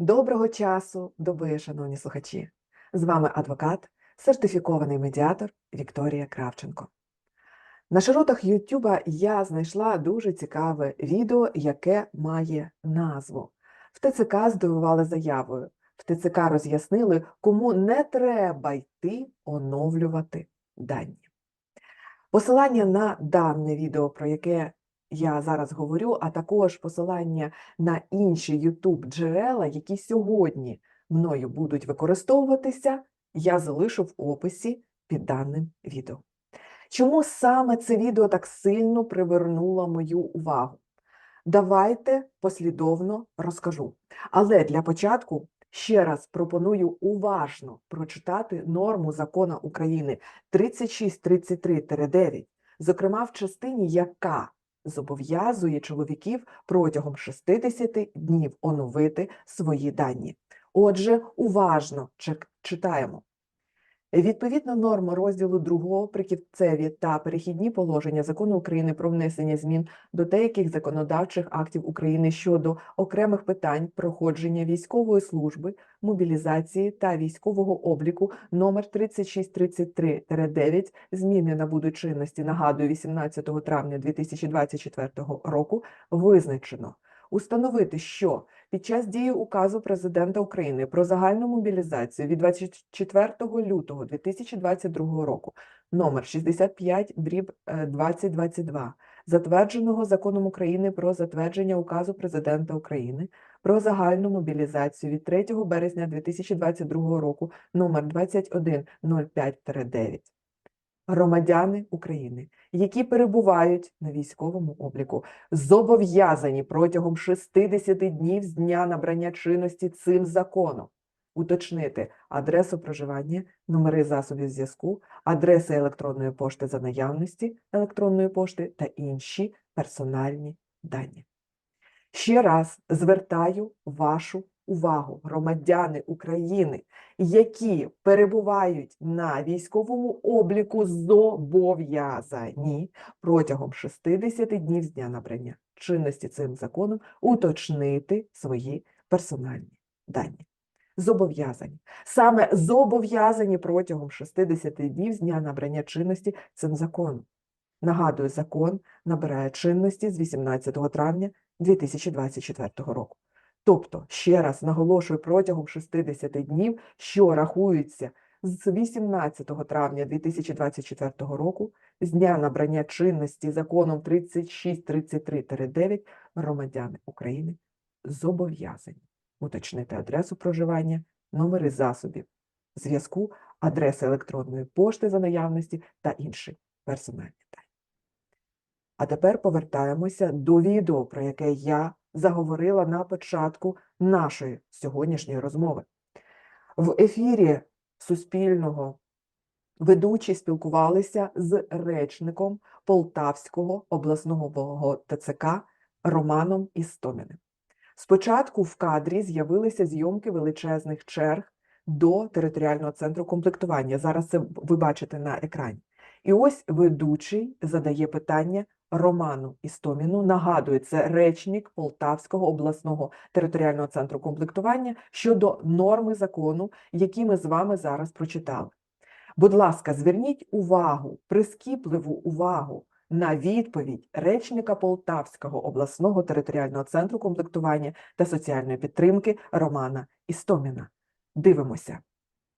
Доброго часу, доби, шановні слухачі! З вами адвокат, сертифікований медіатор Вікторія Кравченко. На широтах Ютуба я знайшла дуже цікаве відео, яке має назву. В ТЦК здивували заявою. В ТЦК роз'яснили, кому не треба йти оновлювати дані. Посилання на дане відео, про яке я зараз говорю, а також посилання на інші YouTube джерела, які сьогодні мною будуть використовуватися, я залишу в описі під даним відео. Чому саме це відео так сильно привернуло мою увагу? Давайте послідовно розкажу. Але для початку ще раз пропоную уважно прочитати норму закону України 3633-9, зокрема в частині, яка зобов'язує чоловіків протягом 60 днів оновити свої дані. Отже, уважно читаємо. Відповідно норма розділу 2 прикінцеві та перехідні положення Закону України про внесення змін до деяких законодавчих актів України щодо окремих питань проходження військової служби, мобілізації та військового обліку номер 3633-9 зміни набудуть чинності, нагадую, 18 травня 2024 року. Визначено. Установити, що під час дії указу Президента України про загальну мобілізацію від 24 лютого 2022 року номер 65 дріб е, 2022, затвердженого Законом України про затвердження указу Президента України про загальну мобілізацію від 3 березня 2022 року номер 2105-9. Громадяни України, які перебувають на військовому обліку, зобов'язані протягом 60 днів з дня набрання чинності цим законом уточнити адресу проживання, номери засобів зв'язку, адреси електронної пошти за наявності електронної пошти та інші персональні дані. Ще раз звертаю вашу увагу, громадяни України, які перебувають на військовому обліку, зобов'язані протягом 60 днів з дня набрання чинності цим законом уточнити свої персональні дані. Зобов'язані. Саме зобов'язані протягом 60 днів з дня набрання чинності цим законом. Нагадую, закон набирає чинності з 18 травня 2024 року. Тобто, ще раз наголошую, протягом 60 днів, що рахуються з 18 травня 2024 року, з дня набрання чинності законом 3633-9, громадяни України зобов'язані уточнити адресу проживання, номери засобів зв'язку, адреси електронної пошти за наявності та інші персональні дані. А тепер повертаємося до відео, про яке я заговорила на початку нашої сьогоднішньої розмови. В ефірі Суспільного ведучі спілкувалися з речником Полтавського обласного ТЦК Романом Істоміним. Спочатку в кадрі з'явилися зйомки величезних черг до територіального центру комплектування. Зараз це ви бачите на екрані. І ось ведучий задає питання Роману Істоміну. Нагадую, це речник Полтавського обласного територіального центру комплектування щодо норми закону, які ми з вами зараз прочитали. Будь ласка, зверніть увагу, прискіпливу увагу на відповідь речника Полтавського обласного територіального центру комплектування та соціальної підтримки Романа Істоміна. Дивимося.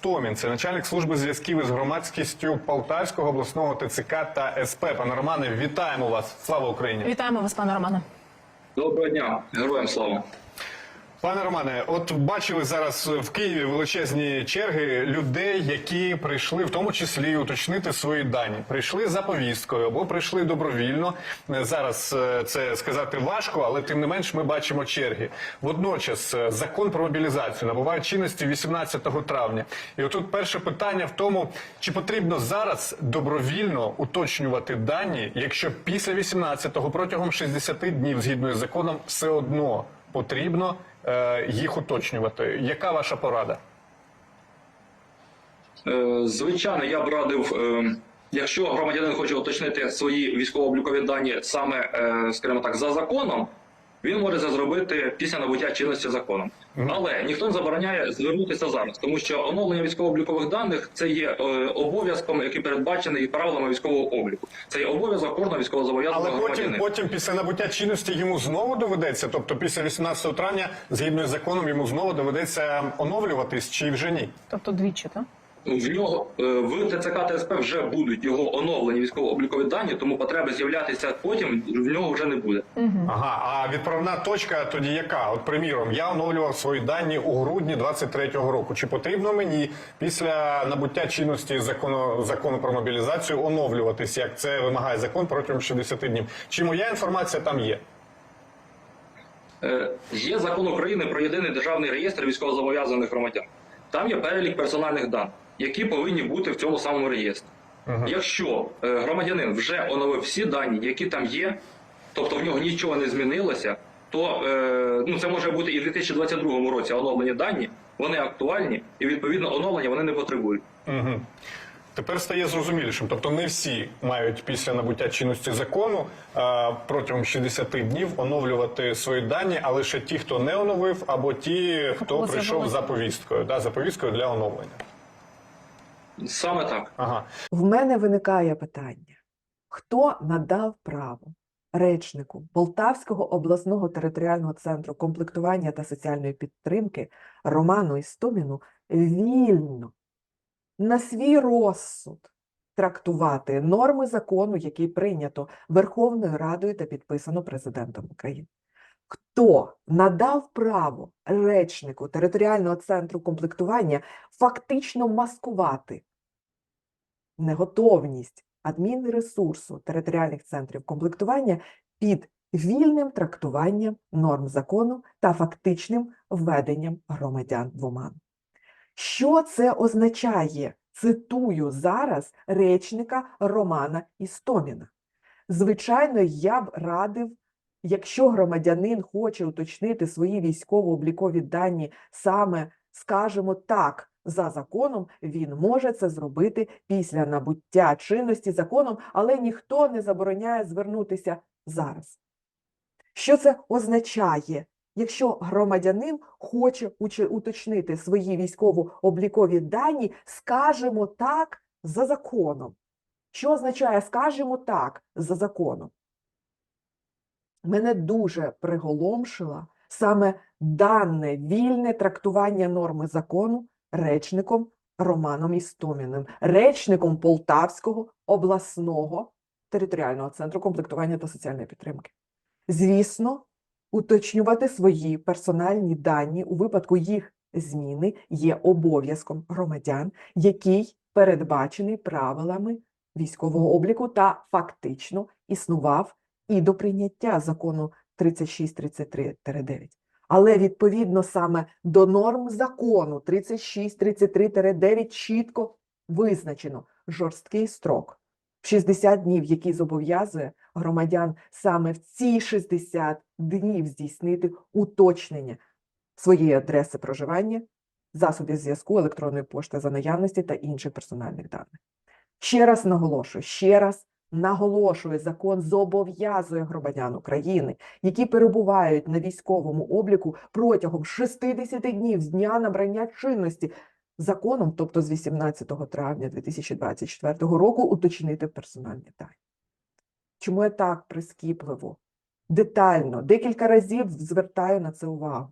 Томін, це начальник служби зв'язків із громадськістю Полтавського обласного ТЦК та СП. Пане Романе, вітаємо вас! Слава Україні! Вітаємо вас, пане Романе. Доброго дня, героям слава. Пане Романе, от бачили зараз в Києві величезні черги людей, які прийшли, в тому числі уточнити свої дані. Прийшли за повісткою або прийшли добровільно. Зараз е, це сказати важко, але тим не менш ми бачимо черги. Водночас е, закон про мобілізацію набуває чинності 18 травня. І отут перше питання в тому, чи потрібно зараз добровільно уточнювати дані, якщо після 18-го протягом 60 днів згідно з законом все одно потрібно їх уточнювати. Яка ваша порада? Е, Звичайно, я б радив, е, якщо громадянин хоче уточнити свої військово-облікові дані саме, е, скажімо так, за законом, він може це зробити після набуття чинності законом. Але ніхто не забороняє звернутися зараз, тому що оновлення військово-облікових даних це є е, обов'язком, який передбачений правилами військового обліку. Це є обов'язок кожного Але потім, громадянина. потім після набуття чинності йому знову доведеться, тобто після 18 травня, згідно з законом, йому знову доведеться оновлюватись чи вже ні? Тобто двічі, так? В нього е, в ТЦК ТСП вже будуть його оновлені військово-облікові дані, тому потреби з'являтися потім в нього вже не буде. Ага, а відправна точка тоді яка? От, приміром, я оновлював свої дані у грудні 23-го року. Чи потрібно мені після набуття чинності закону закону про мобілізацію оновлюватись, як це вимагає закон протягом 60 днів? Чи моя інформація там є? Е, Є закон України про єдиний державний реєстр військовозобов'язаних громадян. Там є перелік персональних даних, які повинні бути в цьому самому реєстрі. Мгм. Якщо е, громадянин вже оновив всі дані, які там є, тобто в нього нічого не змінилося, то е, ну, це може бути і в 2022 році оновлені дані, вони актуальні, і відповідно оновлення вони не потребують. Угу. Тепер стає зрозумілішим. Тобто не всі мають після набуття чинності закону е, протягом 60 днів оновлювати свої дані, а лише ті, хто не оновив, або ті, хто прийшов за повісткою, да, за повісткою для оновлення. Саме так. Ага. В мене виникає питання: хто надав право речнику Полтавського обласного територіального центру комплектування та соціальної підтримки Роману Істоміну вільно на свій розсуд трактувати норми закону, який прийнято Верховною Радою та підписано президентом України? Хто надав право речнику територіального центру комплектування фактично маскувати неготовність адмінресурсу територіальних центрів комплектування під вільним трактуванням норм закону та фактичним введенням громадян в оману. Що це означає? Цитую зараз речника Романа Істоміна. Звичайно, я б радив, якщо громадянин хоче уточнити свої військово-облікові дані саме, скажімо так, за законом, він може це зробити після набуття чинності законом, але ніхто не забороняє звернутися зараз. Що це означає? Якщо громадянин хоче уточнити свої військово-облікові дані, скажімо так, за законом. Що означає скажімо так за законом? Мене дуже приголомшило саме дане вільне трактування норми закону речником Романом Істоміним, речником Полтавського обласного територіального центру комплектування та соціальної підтримки. Звісно, уточнювати свої персональні дані у випадку їх зміни є обов'язком громадян, який передбачений правилами військового обліку та фактично існував і до прийняття закону 3633-9. Але відповідно саме до норм закону 3633-9 чітко визначено жорсткий строк в 60 днів, який зобов'язує громадян саме в ці 60 днів здійснити уточнення своєї адреси проживання, засобів зв'язку, електронної пошти за наявності та інших персональних даних. Ще раз наголошую, ще раз наголошую, закон зобов'язує громадян України, які перебувають на військовому обліку протягом 60 днів з дня набрання чинності законом, тобто з 18 травня 2024 року, уточнити персональні дані. Чому я так прискіпливо, детально, декілька разів звертаю на це увагу?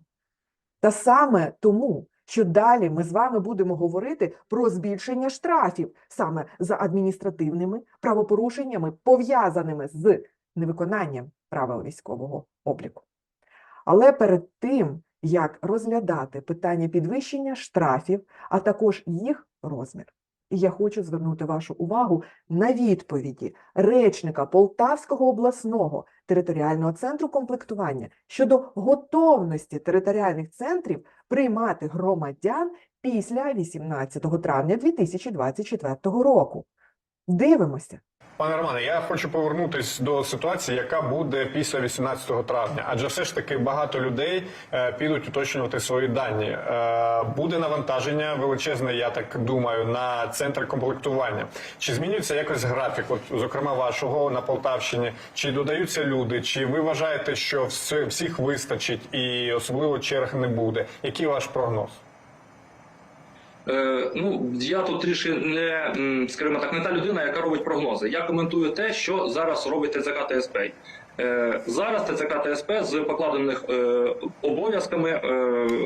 Та саме тому, що далі ми з вами будемо говорити про збільшення штрафів саме за адміністративними правопорушеннями, пов'язаними з невиконанням правил військового обліку. Але перед тим, як розглядати питання підвищення штрафів, а також їх розмір, я хочу звернути вашу увагу на відповіді речника Полтавського обласного територіального центру комплектування щодо готовності територіальних центрів приймати громадян після 18 травня 2024 року. Дивимося. Пане Романе, я хочу повернутися до ситуації, яка буде після 18 травня. Адже все ж таки багато людей е, підуть уточнювати свої дані. Е, буде навантаження величезне, я так думаю, на центр комплектування. Чи змінюється якось графік? От, зокрема, вашого на Полтавщині? Чи додаються люди? Чи ви вважаєте, що всіх вистачить і особливо черг не буде? Який ваш прогноз? Е, ну, я тут трішки не, скажімо так, не та людина, яка робить прогнози. Я коментую те, що зараз робить ТЦК ТСП. Е, зараз ТЦК ТСП з покладених е, обов'язками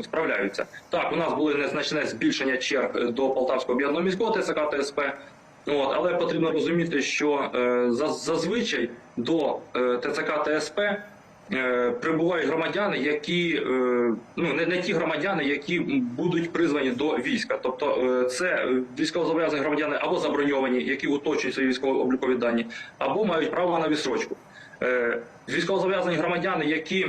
справляються. Так, у нас було незначне збільшення черг до Полтавського об'єднаного міського ТЦК ТСП. От, але потрібно розуміти, що зазвичай до ТЦК ТСП прибувають громадяни, які е, ну не, не ті громадяни, які будуть призвані до війська. Тобто е, це військовозобов'язані громадяни або заброньовані, які уточнюють свої військово-облікові дані, або мають право на відсрочку. Е, Військовозобов'язані громадяни, які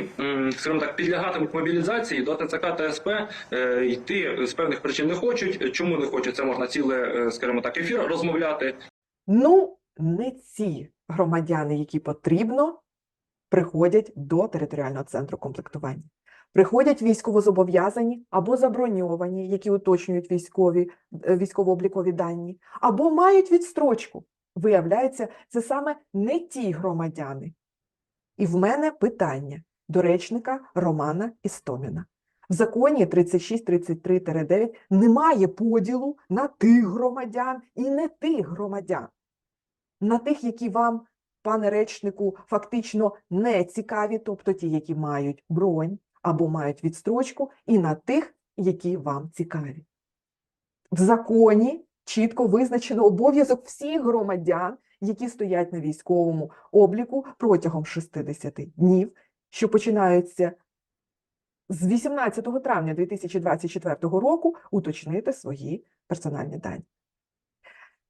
скажімо так підлягатимуть мобілізації до ТЦК ТСП, е, йти з певних причин не хочуть. Чому не хочуть? Це можна ціле, е, скажімо так, ефір розмовляти. Ну, не ці громадяни, які потрібно, приходять до територіального центру комплектування. Приходять військовозобов'язані або заброньовані, які уточнюють військові, е, військово-облікові дані, або мають відстрочку. Виявляється, це саме не ті громадяни. І в мене питання до речника Романа Істоміна. В законі 3633-9 немає поділу на тих громадян і не тих громадян. На тих, які вам, пане речнику, фактично не цікаві, тобто ті, які мають бронь або мають відстрочку, і на тих, які вам цікаві. В законі чітко визначено обов'язок всіх громадян, які стоять на військовому обліку протягом 60 днів, що починаються з 18 травня 2024 року, уточнити свої персональні дані.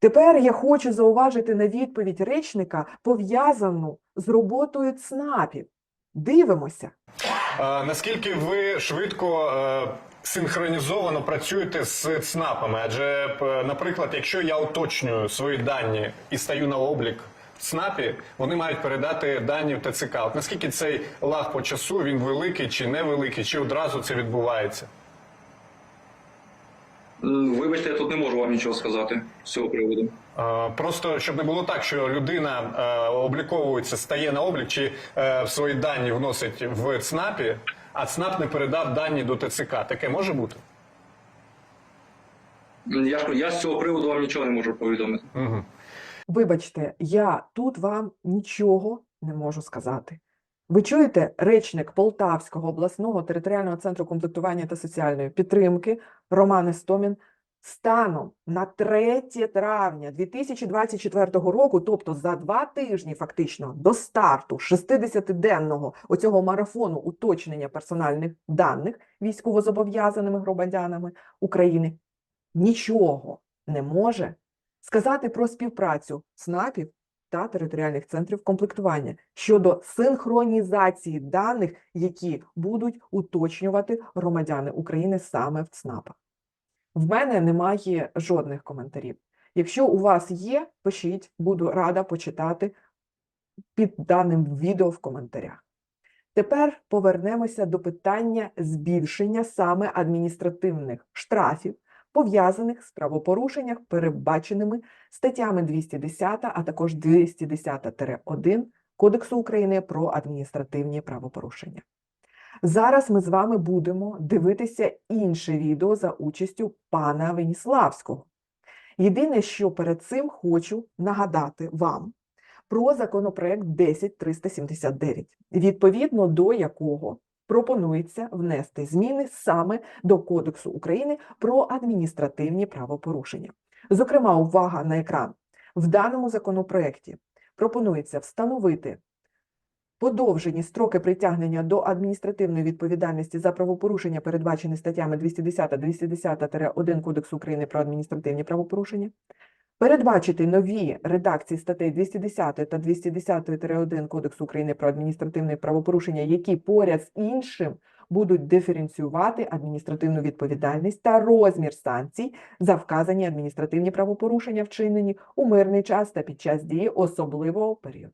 Тепер я хочу зауважити на відповідь речника, пов'язану з роботою ЦНАПів. Дивимося. Е, Наскільки ви швидко е, синхронізовано працюєте з ЦНАПами? Адже, наприклад, якщо я уточнюю свої дані і стаю на облік в ЦНАПі, вони мають передати дані в ТЦК. От наскільки цей лаг по часу він великий чи невеликий, чи одразу це відбувається? М, Вибачте, я тут не можу вам нічого сказати з цього приводу. Е, Просто щоб не було так, що людина е, обліковується, стає на облік чи е, свої дані вносить в ЦНАПі, а ЦНАП не передав дані до ТЦК. Таке може бути? Я я з цього приводу вам нічого не можу повідомити. Угу. Вибачте, я тут вам нічого не можу сказати. Ви чуєте? Речник Полтавського обласного територіального центру комплектування та соціальної підтримки Роман Істомін станом на 3 травня 2024 року, тобто за два тижні фактично до старту 60-денного оцього марафону уточнення персональних даних військовозобов'язаними громадянами України, нічого не може сказати про співпрацю ЦНАПів та територіальних центрів комплектування щодо синхронізації даних, які будуть уточнювати громадяни України саме в ЦНАПах. В мене немає жодних коментарів. Якщо у вас є, пишіть, буду рада почитати під даним відео в коментарях. Тепер повернемося до питання збільшення саме адміністративних штрафів, пов'язаних з правопорушеннях, передбаченими статтями 210, а також 210-1 Кодексу України про адміністративні правопорушення. Зараз ми з вами будемо дивитися інше відео за участю пана Веніславського. Єдине, що перед цим хочу нагадати вам про законопроект 10379, відповідно до якого пропонується внести зміни саме до Кодексу України про адміністративні правопорушення. Зокрема, увага на екран. В даному законопроекті пропонується встановити подовжені строки притягнення до адміністративної відповідальності за правопорушення, передбачені статтями 210-210-1 Кодексу України про адміністративні правопорушення, передбачити нові редакції статей 210 та 210-1 Кодексу України про адміністративне правопорушення, які поряд з іншим будуть диференціювати адміністративну відповідальність та розмір санкцій за вказані адміністративні правопорушення, вчинені у мирний час та під час дії особливого періоду.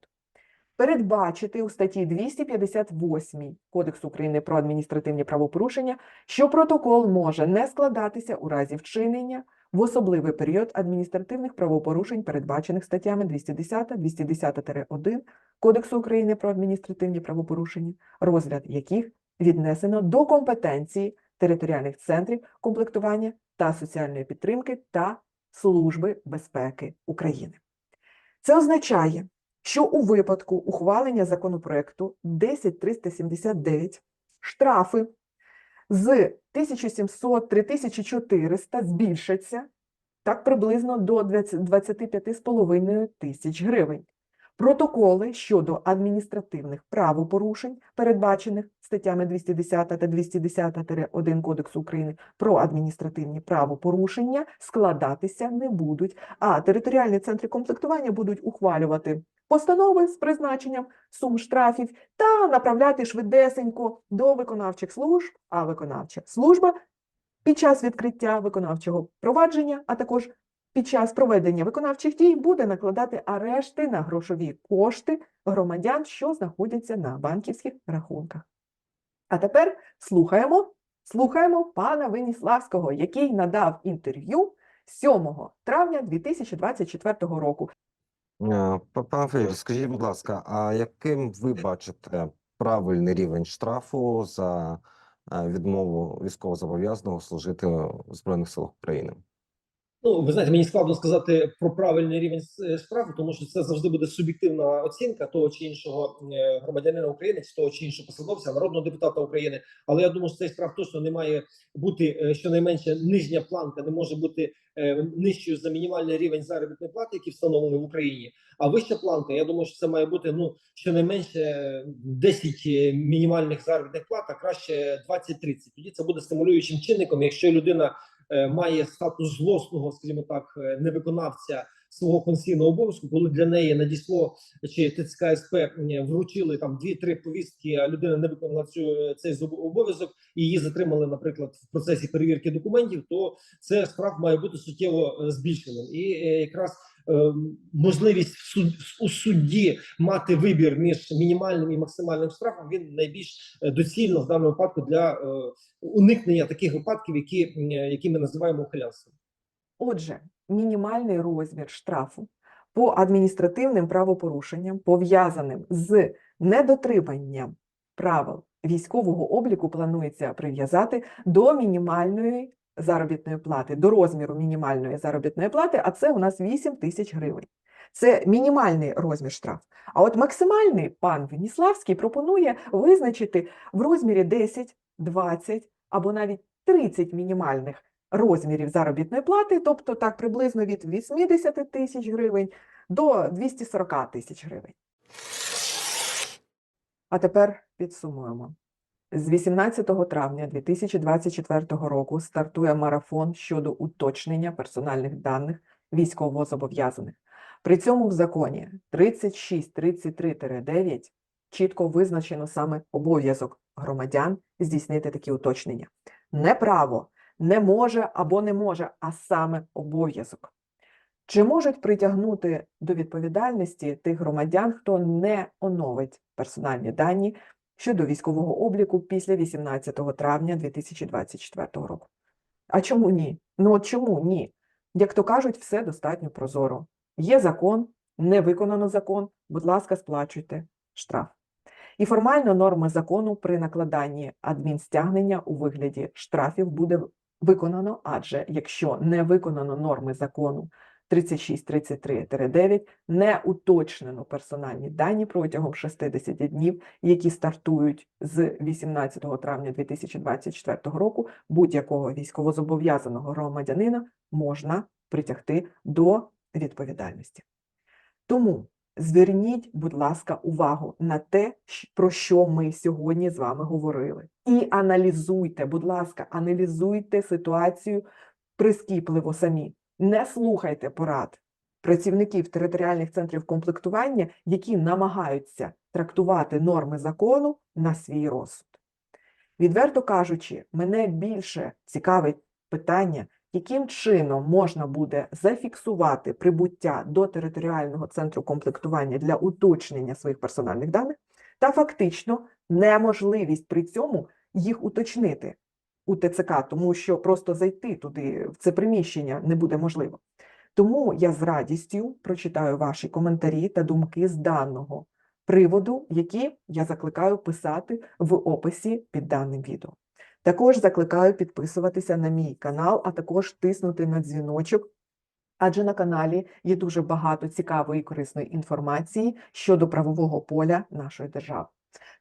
Передбачити у статті 258 Кодексу України про адміністративні правопорушення, що протокол може не складатися у разі вчинення в особливий період адміністративних правопорушень, передбачених статтями 210, 210-1 Кодексу України про адміністративні правопорушення, розгляд яких віднесено до компетенції територіальних центрів комплектування та соціальної підтримки та Служби безпеки України. Це означає, що у випадку ухвалення законопроекту 10379 штрафи з 1700-3400 збільшаться так приблизно до 20 25,5 тисяч гривень. Протоколи щодо адміністративних правопорушень, передбачених статтями 210 та 210-1 Кодексу України про адміністративні правопорушення, складатися не будуть, а територіальні центри комплектування будуть ухвалювати постанови з призначенням сум штрафів та направляти швидесенько до виконавчих служб, а виконавча служба під час відкриття виконавчого провадження, а також під час проведення виконавчих дій буде накладати арешти на грошові кошти громадян, що знаходяться на банківських рахунках. А тепер слухаємо, слухаємо пана Веніславського, який надав інтерв'ю 7 травня 2024 року. Е, па- Пане Федір, скажіть, будь ласка, а яким ви бачите правильний рівень штрафу за е, відмову військовозобов'язаного служити в Збройних силах України? Ну, ви знаєте, мені складно сказати про правильний рівень е, штрафу, тому що це завжди буде суб'єктивна оцінка того чи іншого е, громадянина України, чи того чи іншого посадовця, народного депутата України. Але я думаю, що цей штраф точно не має бути е, щонайменше нижня планка, не може бути нижчою за мінімальний рівень заробітної плати, який встановлений в Україні. А вища планка, я думаю, що це має бути ну щонайменше е, 10 мінімальних заробітних плат, а краще 20-30. Тоді це буде стимулюючим чинником, якщо людина має статус злосного, скажімо так, е, невиконавця свого конституційного обов'язку, коли для неї надійшло чи ТЦК СП вручили там дві-три повістки, а людина не виконала цю е, цей обов'язок і її затримали, наприклад, в процесі перевірки документів, то це штраф має бути суттєво е, збільшеним. І е, якраз е, можливість у судді мати вибір між мінімальним і максимальним штрафом він найбільш е, доцільно в даному випадку для е, уникнення таких випадків, які, е, які ми називаємо ухилянством. Отже, мінімальний розмір штрафу по адміністративним правопорушенням, пов'язаним з недотриманням правил військового обліку, планується прив'язати до мінімальної заробітної плати, до розміру мінімальної заробітної плати, а це у нас 8 тисяч гривень. Це мінімальний розмір штрафу. А от максимальний пан Веніславський пропонує визначити в розмірі 10, 20 або навіть 30 мінімальних розмірів заробітної плати, тобто так приблизно від 80 тисяч гривень до 240 тисяч гривень. А тепер підсумуємо. З 18 травня 2024 року стартує марафон щодо уточнення персональних даних військовозобов'язаних. При цьому в законі 3633-9 чітко визначено саме обов'язок громадян здійснити такі уточнення. Не право, не може або не може, а саме обов'язок. Чи можуть притягнути до відповідальності тих громадян, хто не оновить персональні дані щодо військового обліку після 18 травня 2024 року? А чому ні? Ну от чому ні? Як то кажуть, все достатньо прозоро. Є закон, не виконано закон, будь ласка, сплачуйте штраф. І формально норми закону при накладанні адмінстягнення у вигляді штрафів буде виконано, адже якщо не виконано норми закону 3633-9, не уточнено персональні дані протягом 60 днів, які стартують з 18 травня 2024 року, будь-якого військовозобов'язаного громадянина можна притягти до відповідальності. Тому зверніть, будь ласка, увагу на те, про що ми сьогодні з вами говорили. І аналізуйте, будь ласка, аналізуйте ситуацію прискіпливо самі. Не слухайте порад працівників територіальних центрів комплектування, які намагаються трактувати норми закону на свій розсуд. Відверто кажучи, мене більше цікавить питання, яким чином можна буде зафіксувати прибуття до територіального центру комплектування для уточнення своїх персональних даних, та фактично неможливість при цьому їх уточнити у ТЦК, тому що просто зайти туди, в це приміщення, не буде можливо. Тому я з радістю прочитаю ваші коментарі та думки з даного приводу, які я закликаю писати в описі під даним відео. Також закликаю підписуватися на мій канал, а також тиснути на дзвіночок, адже на каналі є дуже багато цікавої і корисної інформації щодо правового поля нашої держави.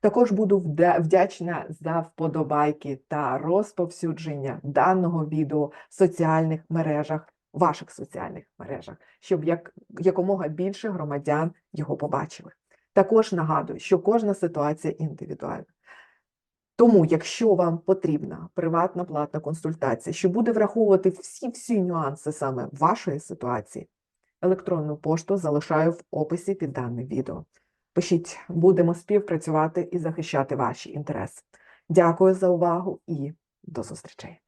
Також буду вдячна за вподобайки та розповсюдження даного відео в соціальних мережах, ваших соціальних мережах, щоб як, якомога більше громадян його побачили. Також нагадую, що кожна ситуація індивідуальна. Тому, якщо вам потрібна приватна платна консультація, що буде враховувати всі всі нюанси саме вашої ситуації, електронну пошту залишаю в описі під даним відео. Пишіть, будемо співпрацювати і захищати ваші інтереси. Дякую за увагу і до зустрічей!